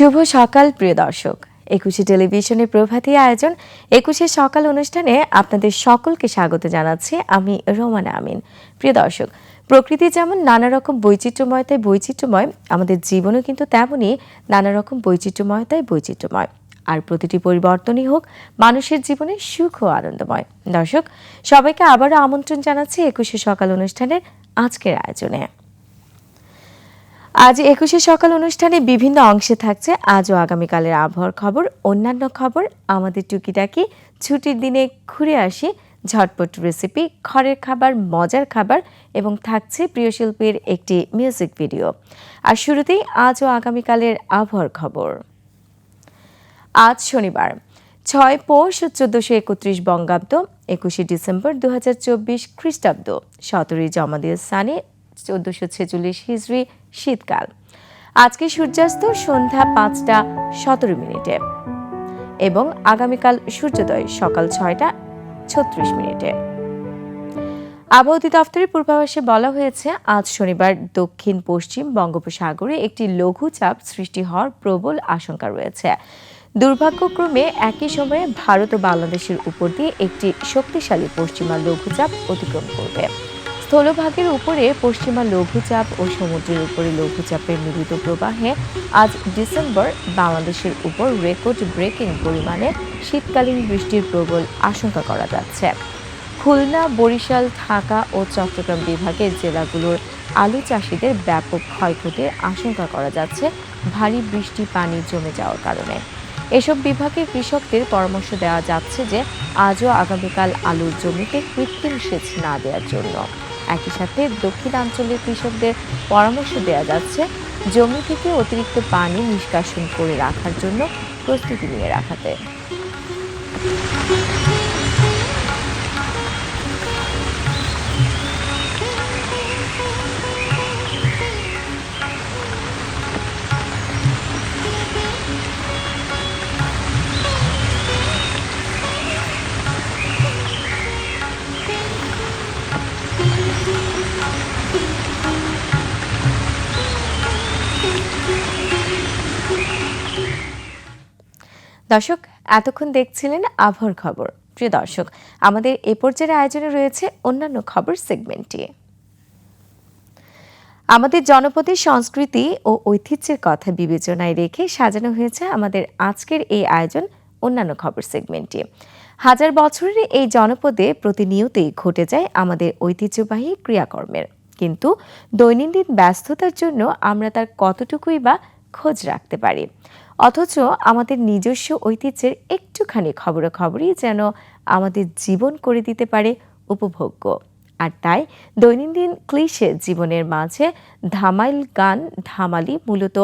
শুভ সকাল, প্রিয় দর্শক। একুশে টেলিভিশনের প্রভাতী আয়োজন, একুশে সকাল অনুষ্ঠানে আপনাদের সকলকে স্বাগত জানাচ্ছি আমি রোমানা আমিন। প্রিয় দর্শক, প্রকৃতি যেমন নানা রকম বৈচিত্র্যময়তায় বৈচিত্র্যময়, আমাদের জীবনও কিন্তু তেমনই নানা রকম বৈচিত্র্যময়তায় বৈচিত্র্যময়। আর প্রতিটি পরিবর্তনই হোক, মানুষের জীবনে সুখ ও আনন্দময়। দর্শক, সবাইকে আবারও আমন্ত্রণ জানাচ্ছি একুশে সকাল অনুষ্ঠানের আজকের আয়োজনে। আজ একুশে সকাল অনুষ্ঠানে বিভিন্ন অংশে থাকছে আজ ও আগামীকালের আবহাওয়ার খবর। অন্যান্য খবর, আমাদের টুকিটাকি ছুটির দিনে ঘুরে আসি ঝটপট রেসিপি ঘরের খাবার, মজার খাবার এবং থাকছে প্রিয় শিল্পীর একটি মিউজিক ভিডিও আর শুরুতেই আজ ও আগামীকালের আবহাওয়ার খবর। আজ শনিবার, ছয় পৌষ চোদ্দশো একত্রিশ বঙ্গাব্দ, একুশে ডিসেম্বর দু হাজার চব্বিশ খ্রিস্টাব্দ। সতেরোই জমাদিয়া সানে, চোদ্দশো ছেচল্লিশ হিজড়ি শীতকাল। আজকে সূর্যাস্ত সন্ধ্যা পাঁচটা সতেরো মিনিটে এবং আগামীকাল সূর্যোদয় সকাল ছয়টা ছত্রিশ মিনিটে। আবহাওয়া অধিদপ্তরের পূর্বাভাসে বলা হয়েছে, আজ শনিবার দক্ষিণ পশ্চিম বঙ্গোপসাগরে একটি লঘুচাপ সৃষ্টি হওয়ার প্রবল আশঙ্কা রয়েছে। দুর্ভাগ্যক্রমে একই সময়ে ভারত ও বাংলাদেশের উপর দিয়ে একটি শক্তিশালী পশ্চিমা লঘুচাপ অতিক্রম করবে। স্থলভাগের উপরে পশ্চিমা লঘুচাপ ও সমুদ্রের উপরে লঘুচাপের মিলিত প্রবাহে আজ ডিসেম্বর বাংলাদেশের উপর রেকর্ড ব্রেকিং পরিমাণে শীতকালীন বৃষ্টির প্রবল আশঙ্কা করা যাচ্ছে। খুলনা, বরিশাল, ঢাকা ও চট্টগ্রাম বিভাগের জেলাগুলোর আলু চাষিদের ব্যাপক ক্ষয়ক্ষতির আশঙ্কা করা যাচ্ছে ভারী বৃষ্টি পানি জমে যাওয়ার কারণে। এসব বিভাগের কৃষকদের পরামর্শ দেওয়া যাচ্ছে যে, আজও আগামীকাল আলুর জমিতে কৃত্রিম সেচ না দেওয়ার জন্য। একই সাথে দক্ষিণাঞ্চলের কৃষকদের পরামর্শ দেওয়া যাচ্ছে জমি থেকে অতিরিক্ত পানি নিষ্কাশন করে রাখার জন্য প্রস্তুতি নিয়ে রাখাতে। দর্শক, এতক্ষণ দেখছিলেন আবহাওয়ার খবর। প্রিয় দর্শক, আমাদের এ পর্যায়ের আয়োজনে রয়েছে অন্যান্য খবর সেগমেন্টটি আমাদের জনপদের সংস্কৃতি ও ঐতিহ্যের কথা বিবেচনায় রেখে সাজানো হয়েছে আমাদের আজকের এই আয়োজন অন্যান্য খবর সেগমেন্টটি হাজার বছরের এই জনপদে প্রতিনিয়তই ঘটে যায় আমাদের ঐতিহ্যবাহী ক্রিয়াকর্মের। কিন্তু দৈনন্দিন ব্যস্ততার জন্য আমরা তার কতটুকুই বা খোঁজ রাখতে পারি? অথচ আমাদের নিজস্ব ঐতিহ্যের একটুখানি খবরাখবরই যেন আমাদের জীবন করে দিতে পারে উপভোগ্য। আর তাই দৈনন্দিন ক্লিশে জীবনের মাঝে ধামাইল গান, ধামালি মূলত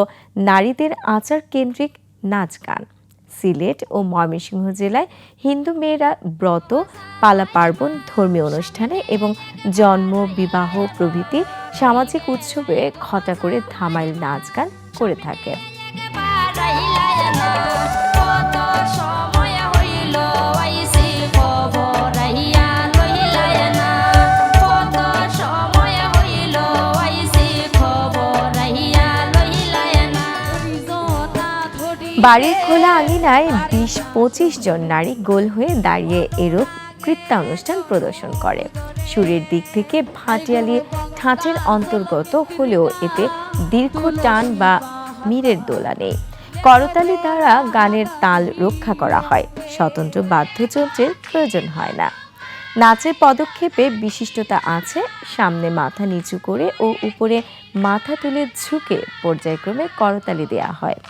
নারীদের আচার কেন্দ্রিক নাচ গান। সিলেট ও ময়মনসিংহ জেলায় হিন্দু মেয়েরা ব্রত, পালা পার্বণ, ধর্মীয় অনুষ্ঠানে এবং জন্ম, বিবাহ প্রভৃতি সামাজিক উৎসবে খটা করে ধামাইল নাচ গান করে থাকে। বাড়ির খোলা আঙিনায় বিশ পঁচিশ জন নারী গোল হয়ে দাঁড়িয়ে এরূপ কৃত্যানুষ্ঠান প্রদর্শন করে। সুরের দিক থেকে ভাটিয়ালি ঠাঁচের অন্তর্গত হলেও এতে দীর্ঘ টান বা মীরের দোলা নেই। করতালি দ্বারা গানের তাল রক্ষা করা হয়, স্বতন্ত্র বাদ্যযন্ত্রের প্রয়োজন হয় না। নাচের পদক্ষেপে বিশিষ্টতা আছে, সামনে মাথা নিচু করে ও উপরে মাথা তুলে ঝুঁকে পর্যায়ক্রমে করতালি দেয়া হয়।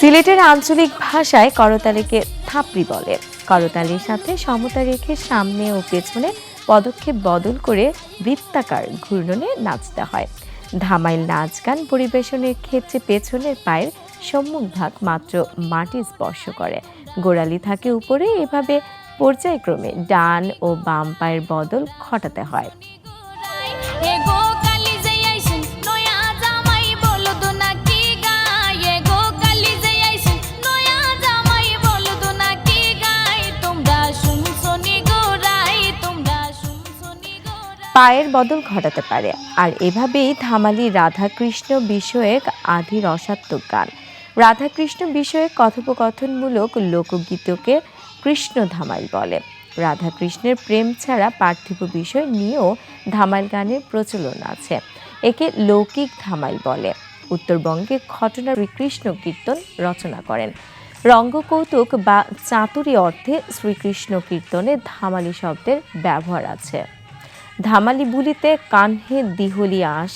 সিলেটের আঞ্চলিক ভাষায় করতালিকে থাপড়ি বলে। করতালির সাথে সমতা রেখে সামনে ও পেছনে পদক্ষেপ বদল করে বৃত্তাকার ঘূর্ণনে নাচতে হয়। ধামাইল নাচ গান পরিবেশনের ক্ষেত্রে পেছনের পায়ের সম্মুখভাগ মাত্র মাটি স্পর্শ করে। গোড়ালি থাকে উপরে এভাবে পর্যায়ক্রমে ডান ও বাম পায়ের বদল ঘটাতে হয়। পায়ের বদল ঘটাতে পারে। আর এভাবেই ধামালি রাধাকৃষ্ণ বিষয়ক আধি রসাত্মক গান। রাধাকৃষ্ণ বিষয়ে কথোপকথনমূলক লোকগীতকে কৃষ্ণ ধামাইল বলে। রাধাকৃষ্ণের প্রেম ছাড়া পার্থিব বিষয় নিয়েও ধামাইল গানের প্রচলন আছে। একে লৌকিক ধামাইল বলে। উত্তরবঙ্গে ঘটনা শ্রীকৃষ্ণ কীর্তন রচনা করেন। রঙ্গকৌতুক বা চাতুরি অর্থে শ্রীকৃষ্ণ কীর্তনে ধামালি শব্দের ব্যবহার আছে। ধামালি বুলিতে কানহে দিহলি আঁশ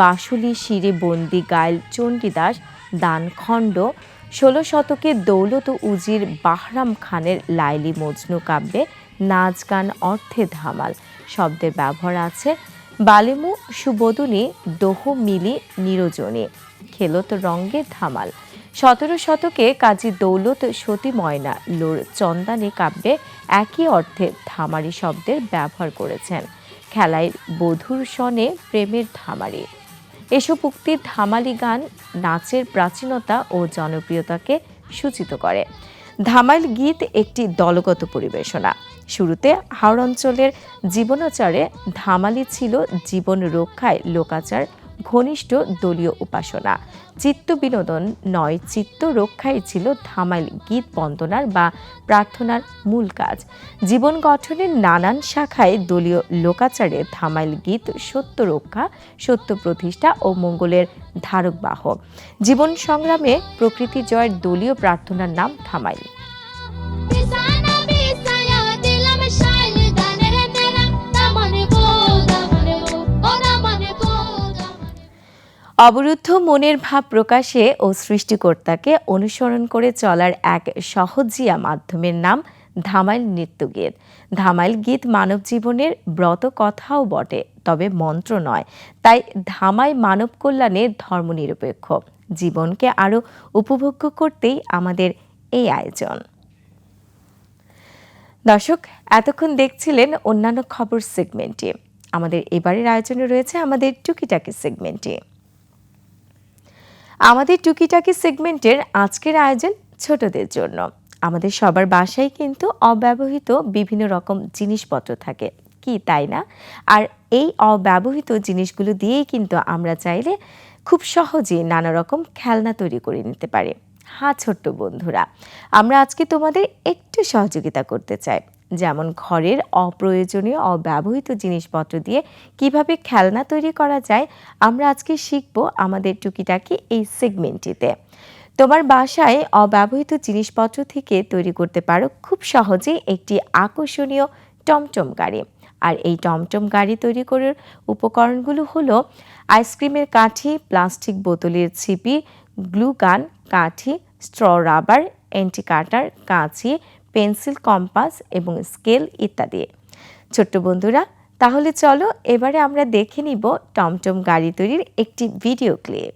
বাসুলি শিরে বন্দি গাইল চণ্ডীদাস দানখণ্ড ষোলো শতকে দৌলত উজির বাহরাম খানের লাইলি মজনু কাব্যে নাচ গান অর্থে ধামাল। শব্দের ব্যবহার আছে বালিমু সুবোধনী দোহ মিলি নিরজনী। খেলত রঙ্গে ধামাল। সতেরো শতকে কাজী দৌলত সতী ময়না লোর চন্দানী কাব্যে একই অর্থে ধামারি শব্দের ব্যবহার করেছেন। খেলায় বধুর সনে প্রেমের ধামারি। এসব উক্তির ধামালি গান নাচের প্রাচীনতা ও জনপ্রিয়তাকে সূচিত করে। ধামাল গীত একটি দলগত পরিবেশনা। শুরুতে হাওড় অঞ্চলের জীবনাচারে ধামালি ছিল জীবন রক্ষায় লোকাচার ঘনিষ্ঠ দলীয় উপাসনা। চিত্ত বিনোদন নয়, চিত্ত রক্ষাই ছিল ধামাইল গীত বন্দনার বা প্রার্থনার মূল কাজ। জীবন গঠনের নানান শাখায় দলীয় লোকাচারে ধামাইল গীত সত্য রক্ষা, সত্য প্রতিষ্ঠা ও মঙ্গলের ধারক বাহক। জীবন সংগ্রামে প্রকৃতি জয়ের দলীয় প্রার্থনার নাম ধামাইল অবরুদ্ধ মনের ভাব প্রকাশে ও সৃষ্টিকর্তাকে অনুসরণ করে চলার এক সহজিয়া মাধ্যমের নাম ধামাইল নৃত্যগীত। ধামাইল গীত মানব জীবনের ব্রত কথাও বটে, তবে মন্ত্র নয়। তাই ধামাই মানব কল্যাণে ধর্মনিরপেক্ষ। জীবনকে আরও উপভোগ্য করতেই আমাদের এই আয়োজন। দর্শক, এতক্ষণ দেখছিলেন অন্যান্য খবর সেগমেন্টে। আমাদের এবারের আয়োজনে রয়েছে আমাদের টুকিটাকি সেগমেন্টে। আমাদের টুকিটাকি সেগমেন্টের আজকের আয়োজন ছোটদের জন্য। আমাদের সবার বাসায় কিন্তু অব্যবহৃত বিভিন্ন রকম জিনিসপত্র থাকে। কি তাই না? আর এই অব্যবহৃত জিনিসগুলো দিয়েই কিন্তু আমরা চাইলে খুব সহজে নানা রকম খেলনা তৈরি করে নিতে পারি। হ্যাঁ ছোট্ট বন্ধুরা, আমরা আজকে তোমাদের একটু সহযোগিতা করতে চাই। যেমন ঘরের অপ্রয়োজনীয়, অব্যবহৃত জিনিসপত্র দিয়ে কীভাবে খেলনা তৈরি করা যায়, আমরা আজকে শিখব আমাদের টুকিটাকি এই সেগমেন্টটিতে। তোমার বাসায় অব্যবহৃত জিনিসপত্র থেকে তৈরি করতে পারো খুব সহজেই একটি আকর্ষণীয় টমটম গাড়ি। আর এই টমটম গাড়ি তৈরি করার উপকরণগুলো হলো আইসক্রিমের কাঠি, প্লাস্টিক বোতলের ছিপি, গ্লু গান, কাঠি, স্ট্র রাবার অ্যান্টি কাটার, কাঁচি পেন্সিল, কম্পাস এবং স্কেল ইত্যাদি। ছোট্ট বন্ধুরা, তাহলে চলো এবারে আমরা দেখে নিব টমটম গাড়ি তৈরির একটি ভিডিও ক্লিপ।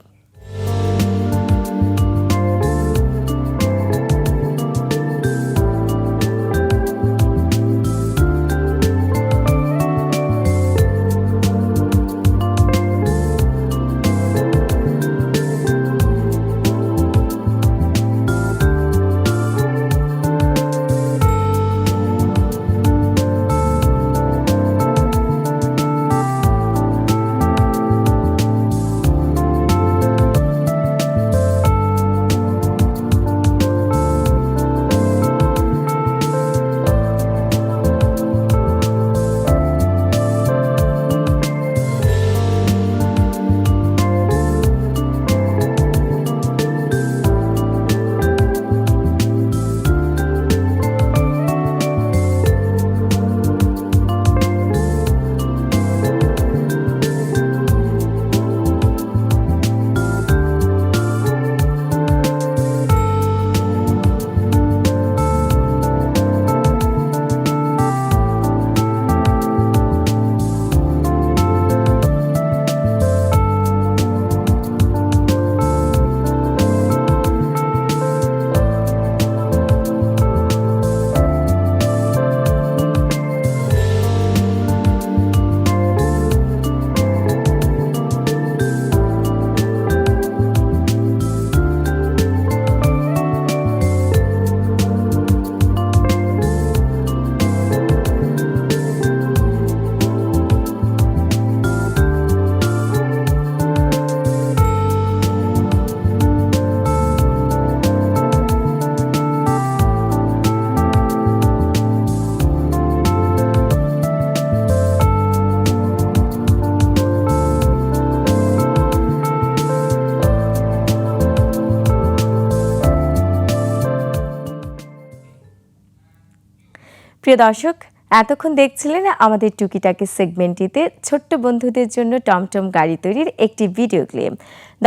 প্রিয় দর্শক, এতক্ষণ দেখছিলেন আমাদের টুকিটাকে সেগমেন্টটিতে ছোট্ট বন্ধুদের জন্য টমটম গাড়ি তৈরির একটি ভিডিও ক্লিপ।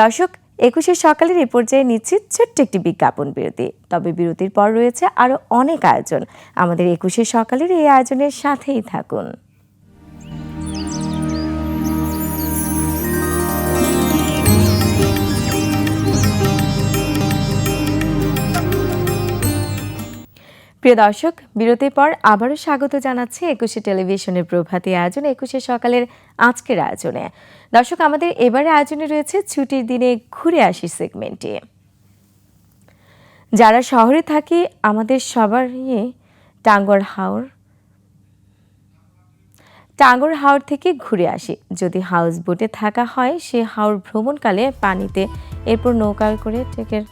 দর্শক, একুশে সকালের এ পর্যায়ে নিচ্ছি ছোট্ট একটি বিজ্ঞাপন বিরতি। তবে বিরতির পর রয়েছে আরও অনেক আয়োজন। আমাদের একুশে সকালের এই আয়োজনের সাথেই থাকুন। প্রিয় দর্শক, বিরতির পর আবারও স্বাগত জানাচ্ছি একুশে টেলিভিশনের প্রভাতী আয়োজন, একুশে সকালের আজকের আয়োজনে। দর্শক, আমাদের এবারে আয়োজনে রয়েছে ছুটির দিনে ঘুরে আসি সেগমেন্টে। যারা শহরে থাকি, আমাদের সবার নিয়ে টাঙ্গর হাওর টাঙ্গর হাওর থেকে ঘুরে আসি। যদি হাউস বোটে থাকা হয়, সে হাওর ভ্রমণকালে পানিতে এরপর নৌকায় করে টেকের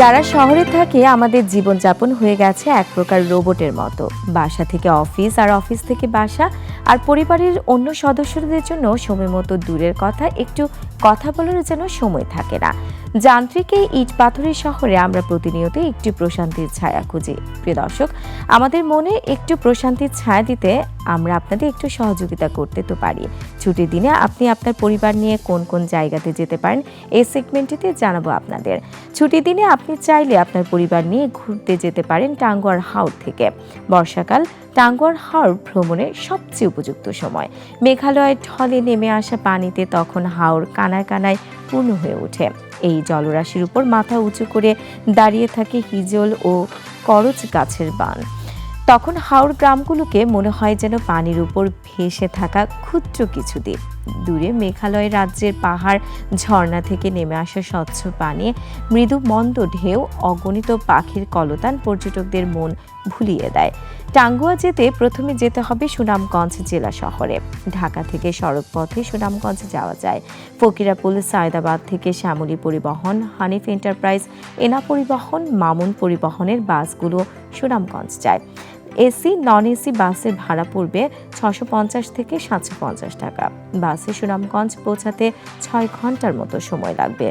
যারা শহরে থাকে, আমাদের জীবনযাপন হয়ে গেছে এক প্রকার রোবটের মতো। বাসা থেকে অফিস আর অফিস থেকে বাসা আর পরিবারের অন্য সদস্যদের জন্য সময় মতো দূরের কথা, একটু কথা বলার যেন সময় থাকে না। যান্ত্রিক এই ইট পাথরের শহরে আমরা প্রতিনিয়ত একটু প্রশান্তির ছায়া খুঁজি। প্রিয় দর্শক, আমাদের মনে একটু প্রশান্তির ছায়া দিতে আমরা আপনাদের একটু সহযোগিতা করতে তো পারি। ছুটির দিনে আপনি আপনার পরিবার নিয়ে কোন কোন জায়গাতে যেতে পারেন, এই সেগমেন্টটিতে জানাব আপনাদের। ছুটির দিনে আপনি চাইলে আপনার পরিবার নিয়ে ঘুরতে যেতে পারেন টাঙ্গুয়ার হাওর থেকে। বর্ষাকাল টাঙ্গুয়ার হাওর ভ্রমণের সবচেয়ে উপযুক্ত সময়। মেঘালয়ের ঢলে নেমে আসা পানিতে তখন হাওর কানায় কানায় পূর্ণ হয়ে ওঠে। এই জলরাশির উপর মাথা উঁচু করে দাঁড়িয়ে থাকে হিজল ও করচ গাছের বান। তখন হাওড় গ্রামগুলোকে মনে হয় যেন পানির উপর ভেসে থাকা ক্ষুদ্র কিছু দ্বীপ। দূরে মেঘালয় রাজ্যের পাহাড় ঝর্ণা থেকে নেমে আসা স্বচ্ছ পানি, মৃদু মন্দ ঢেউ, অগণিত পাখির কলতান পর্যটকদের মন ভুলিয়ে দেয়। টাঙ্গুয়া যেতে প্রথমে যেতে হবে সুনামগঞ্জ জেলা শহরে। ঢাকা থেকে সড়ক পথে সুনামগঞ্জ যাওয়া যায়। ফকিরাপুল, সায়দাবাদ থেকে শ্যামলী পরিবহন, হানিফ এন্টারপ্রাইজ, এনা পরিবহন, মামুন পরিবহনের বাসগুলো সুনামগঞ্জ যায়। এসি নন এসি বাসের ভাড়া পড়বে ছশো পঞ্চাশ থেকে সাতশো পঞ্চাশ টাকা। বাসে সুনামগঞ্জ পৌঁছাতে ছয় ঘণ্টার মতো সময় লাগবে।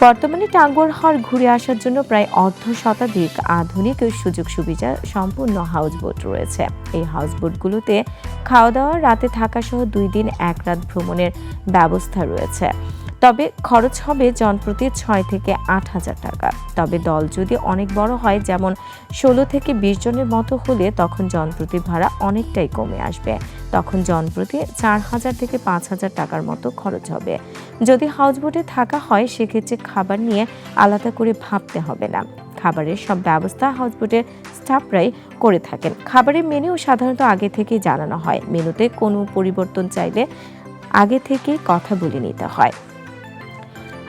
বর্তমানে টাঙ্গুয়ার হর ঘুরে আসার জন্য প্রায় অর্ধ শতাধিক আধুনিক সুযোগ সুবিধা সম্পূর্ণ হাউস বোট রয়েছে। এই হাউস বোটগুলোতে খাওয়া দাওয়া, রাতে থাকা সহ দুই দিন এক রাত ভ্রমণের ব্যবস্থা রয়েছে। তবে খরচ হবে জনপ্রতি ছয় থেকে আট হাজার টাকা। তবে দল যদি অনেক বড় হয়, যেমন ষোলো থেকে বিশ জনের মতো হলে তখন জনপ্রতি ভাড়া অনেকটাই কমে আসবে। তখন জনপ্রতি চার হাজার থেকে পাঁচ হাজার টাকার মতো খরচ হবে। যদি হাউসবোটে থাকা হয়, সেক্ষেত্রে খাবার নিয়ে আলাদা করে ভাবতে হবে না। খাবারের সব ব্যবস্থা হাউসবোটের স্টাফরাই করে থাকেন। খাবারের মেনুও সাধারণত আগে থেকেই জানানো হয়। মেনুতে কোনো পরিবর্তন চাইলে আগে থেকে কথা বলে নিতে হয়।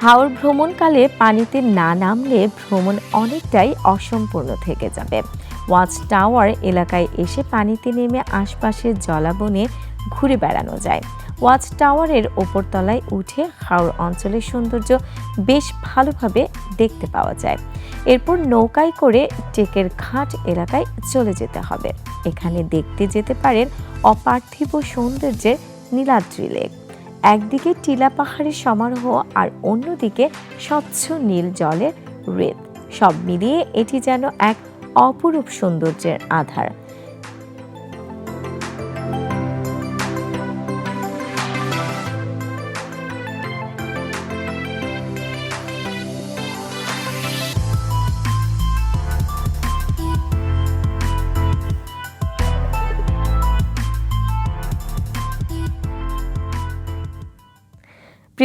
হাওর ভ্রমণকালে পানিতে না নামলে ভ্রমণ অনেকটাই অসম্পূর্ণ থেকে যাবে। ওয়াচ টাওয়ার এলাকায় এসে পানিতে নেমে আশপাশের জলাবনে ঘুরে বেড়ানো যায়। ওয়াচ টাওয়ারের ওপরতলায় উঠে হাওড় অঞ্চলের সৌন্দর্য বেশ ভালোভাবে দেখতে পাওয়া যায়। এরপর নৌকায় করে টেকের ঘাট এলাকায় চলে যেতে হবে। এখানে দেখতে যেতে পারেন অপার্থিব সৌন্দর্যের নীলাদ্রি লেক। একদিকে টিলা পাহাড়ের সমারোহ আর অন্যদিকে স্বচ্ছ নীল জলের রেত। সব মিলিয়ে এটি যেন এক অপরূপ সৌন্দর্যের আধার।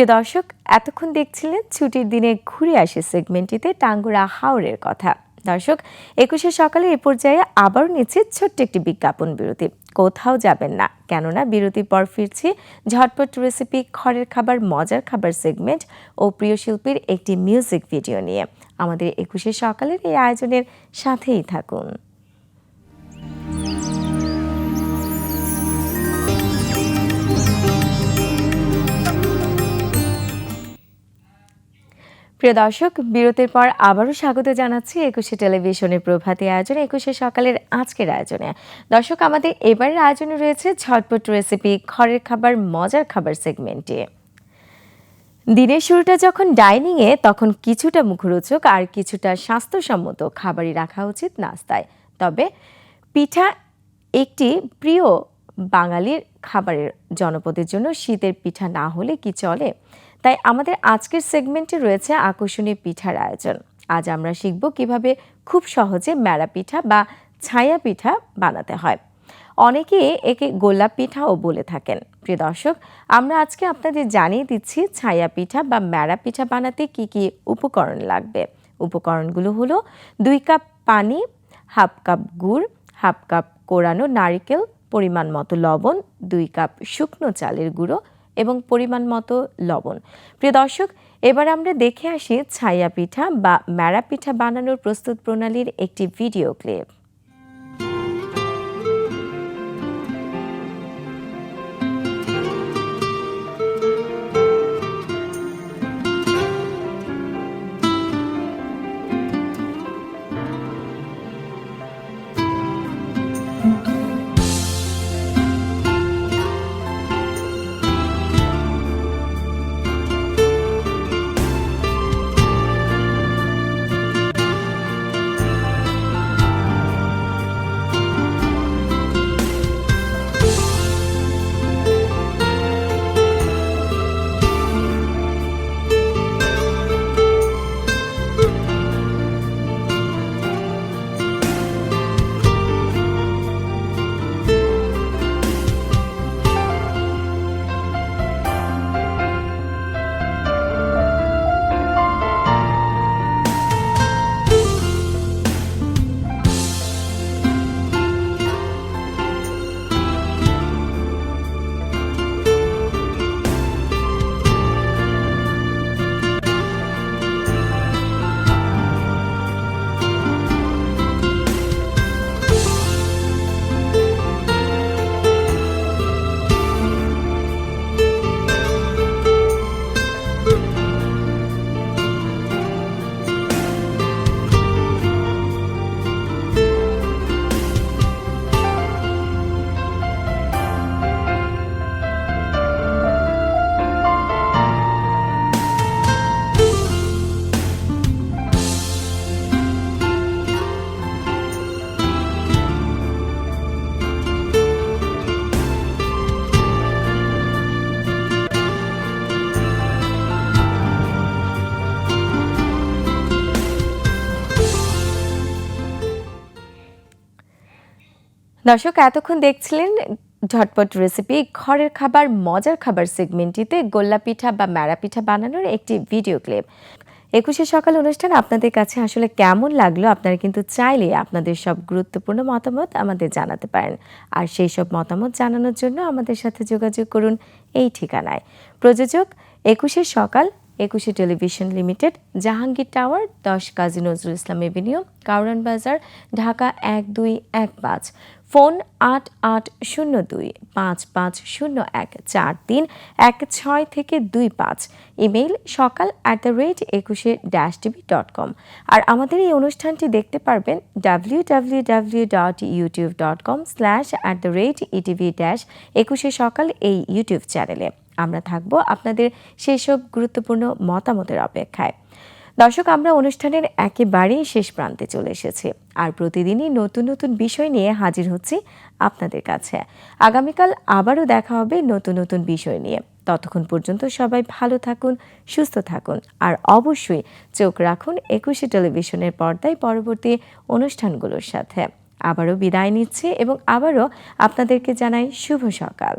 প্রিয় দর্শক, এতক্ষণ দেখছিলেন ছুটির দিনে ঘুরে আসে সেগমেন্টটিতে টাঙ্গুরা হাওরের কথা। দর্শক, একুশে সকালে এ পর্যায়ে আবারও নিচ্ছে ছোট্ট একটি বিজ্ঞাপন বিরতি। কোথাও যাবেন না, কেননা বিরতির পর ফিরছি ঝটপট রেসিপি, খড়ের খাবার, মজার খাবার সেগমেন্ট ও প্রিয় শিল্পীর একটি মিউজিক ভিডিও নিয়ে। আমাদের একুশে সকালের এই আয়োজনের সাথেই থাকুন। প্রিয় দর্শক, বিরতির পর আবারও স্বাগত জানাচ্ছি একুশে টেলিভিশনের প্রভাতী আয়োজনে, একুশে সকালের আজকের আয়োজনে। দর্শক, আমাদের এবারের আয়োজনে রয়েছে ঝটপট রেসিপি খড়ের খাবার, মজার খাবার সেগমেন্টে। দিনের শুরুটা যখন ডাইনিংয়ে, তখন কিছুটা মুখরোচক আর কিছুটা স্বাস্থ্যসম্মত খাবারই রাখা উচিত নাস্তায়। তবে পিঠা একটি প্রিয় বাঙালির খাবারের জনপদের জন্য শীতের পিঠা না হলে কি চলে? তাই আমাদের আজকের সেগমেন্টে রয়েছে আকর্ষণীয় পিঠার আয়োজন। আজ আমরা শিখব কীভাবে খুব সহজে ম্যাড়া পিঠা বা ছায়া পিঠা বানাতে হয়। অনেকে একে গোলাপ পিঠাও বলে থাকেন। প্রিয় দর্শক, আমরা আজকে আপনাদের জানিয়ে দিচ্ছি ছায়া পিঠা বা ম্যাড়া পিঠা বানাতে কি কি উপকরণ লাগবে। উপকরণগুলো হলো দুই কাপ পানি, হাফ কাপ গুড়, হাফ কাপ কোরানো নারিকেল, পরিমাণ মতো লবণ, দুই কাপ শুকনো চালের গুঁড়ো এবং পরিমাণ মতো লবণ। প্রিয় দর্শক, এবার আমরা দেখে আসি ছায়া পিঠা বা ম্যাড়া পিঠা বানানোর প্রস্তুত প্রণালীর একটি ভিডিও ক্লিপ। দর্শক, এতক্ষণ দেখছিলেন ঝটপট রেসিপি ঘরের খাবার, মজার খাবার সেগমেন্টটিতে গোল্লা পিঠা বা ম্যাড়া পিঠা বানানোর একটি ভিডিও ক্লিপ একুশে সকাল অনুষ্ঠান আপনাদের কাছে আসলে কেমন লাগল? আপনারা কিন্তু চাইলে আপনাদের সব গুরুত্বপূর্ণ মতামত আমাদের জানাতে পারেন। আর সেই সব মতামত জানানোর জন্য আমাদের সাথে যোগাযোগ করুন এই ঠিকানায়। প্রযোজক, একুশে সকাল, একুশে টেলিভিশন লিমিটেড, জাহাঙ্গীর টাওয়ার, দশ কাজী নজরুল ইসলাম এভিনিউ, কাউরান বাজার, ঢাকা এক দুই এক পাঁচ। ফোন আট আট শূন্য দুই পাঁচ পাঁচ শূন্য এক চার তিন এক ছয় থেকে দুই পাঁচ। Email Sakal at the rate Ekushe dash TV dot com আর আমাদের এই অনুষ্ঠানটি দেখতে পারবেন W W W dot YouTube dot com slash at the rate ETV dash Ekushe Sakal এই ইউটিউব চ্যানেলে আমরা থাকব আপনাদের সেই সব গুরুত্বপূর্ণ মতামতের অপেক্ষায়। দর্শক, আমরা অনুষ্ঠানের একেবারেই শেষ প্রান্তে চলে এসেছি। আর প্রতিদিনই নতুন নতুন বিষয় নিয়ে হাজির হচ্ছি আপনাদের কাছে। আগামীকাল আবারও দেখা হবে নতুন নতুন বিষয় নিয়ে। ততক্ষণ পর্যন্ত সবাই ভালো থাকুন, সুস্থ থাকুন। আর অবশ্যই চোখ রাখুন একুশে টেলিভিশনের পর্দায় পরবর্তী অনুষ্ঠানগুলোর সাথে। আবারও বিদায় নিচ্ছে এবং আবারও আপনাদেরকে জানাই শুভ সকাল।